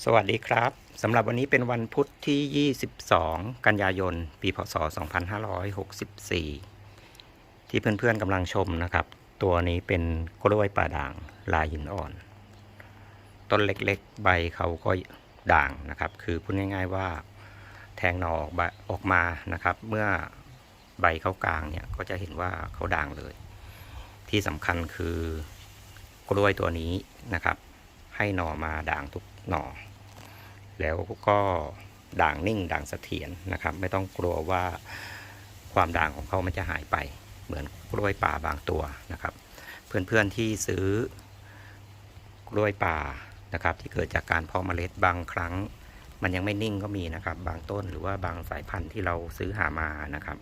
สวัสดีครับสำหรับวันนี้เป็นวันพุธที่ 22 กันยายน ปีพศ 2564 ที่เพื่อนๆกำลังชมนะครับ ตัวนี้เป็นกล้วยป่าด่างลายหินอ่อน ต้นเล็กๆ ใบเขาก็ด่างนะครับ คือพูดง่ายๆว่าแทงหนอออกออกมานะครับ เมื่อใบเขากลางเนี่ยก็จะเห็นว่าเขาด่างเลย ที่สำคัญคือกล้วยตัวนี้นะครับ ให้หน่อมาด่างทุกหน่อ แล้วก็ด่างนิ่งด่างเสถียรนะครับ ไม่ต้องกลัวว่าความด่างของเขามันจะหายไป เหมือนกล้วยป่าบางตัวนะครับ เพื่อนๆที่ซื้อกล้วยป่านะครับ ที่เกิดจากการเพาะเมล็ดบางครั้ง มันยังไม่นิ่งก็มีนะครับ บางต้นหรือว่าบางสายพันธุ์ที่เราซื้อหามานะครับ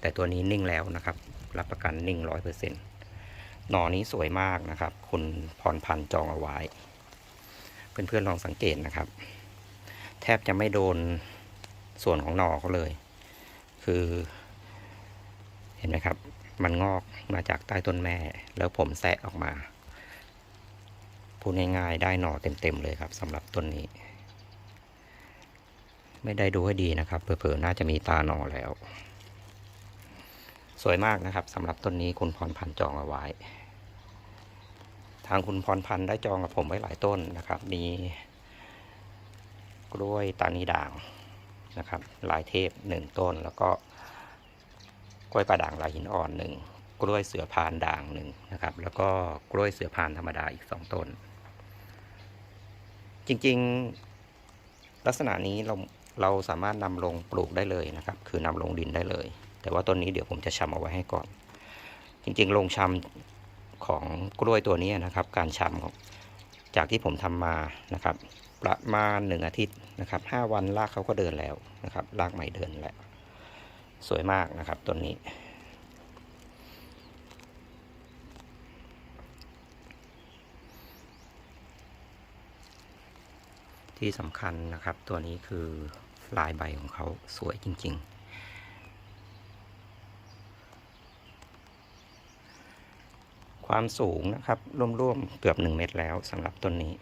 แต่ตัวนี้นิ่งแล้วนะครับ รับประกันนิ่งร้อยเปอร์เซ็นต์ หน่อนี้สวยมากนะครับ คุณพรพันธ์จองเอาไว้ เพื่อนๆลองสังเกตนะครับ แทบจะไม่โดนส่วนของหน่อเขาเลย คือ เห็นไหมครับ มันงอกมาจากใต้ต้นแม่ แล้วผมแซะออกมา พูดง่ายๆได้หน่อเต็มๆเลยครับสำหรับต้นนี้ ไม่ได้ดูให้ดีนะครับเผลอๆน่าจะมีตาหน่อแล้วสวยมากนะครับสำหรับต้นนี้คุณพรพันธ์จองเอาไว้ ทางคุณพรพันธ์ได้จองกับผมไว้หลายต้นนะครับ มีกล้วยตานีด่างนะครับลายเทพหนึ่งต้น แล้วก็กล้วยป่าด่างลายหินอ่อนหนึ่งกล้วยเสือพานด่างหนึ่งนะครับ แล้วก็กล้วยเสือพานธรรมดาอีกสองต้น จริงๆลักษณะนี้เราเราสามารถนำลงปลูกได้เลยนะครับ คือนำลงดินได้เลย แต่ว่าต้นนี้เดี๋ยวผมจะชำเอาไว้ให้ก่อน จริงๆ ลงชำ ของกล้วยตัวนี้นะครับ การชำของจากที่ผมทำมานะครับ ประมาณหนึ่งอาทิตย์นะครับห้าวันรากเขาก็เดินแล้วนะครับรากใหม่เดินแล้ว สวยมากนะครับต้นนี้ที่สำคัญนะครับตัวนี้คือลายใบของเขาสวยจริง ๆ ความสูงนะครับร่วมๆเกือบ 1 เมตรแล้วสำหรับต้นนี้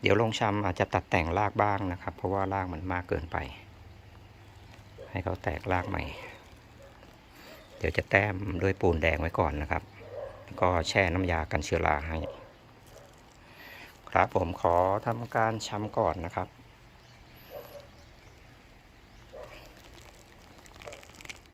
เดี๋ยวลงชำอาจจะตัดแต่งรากบ้างนะครับ เพราะว่ารากมันมากเกินไป ให้เขาแตกรากใหม่ เดี๋ยวจะแต้มด้วยปูนแดงไว้ก่อนนะครับก็แช่น้ำยากันเชื้อราให้ ครับผมขอทำการชำก่อนนะครับ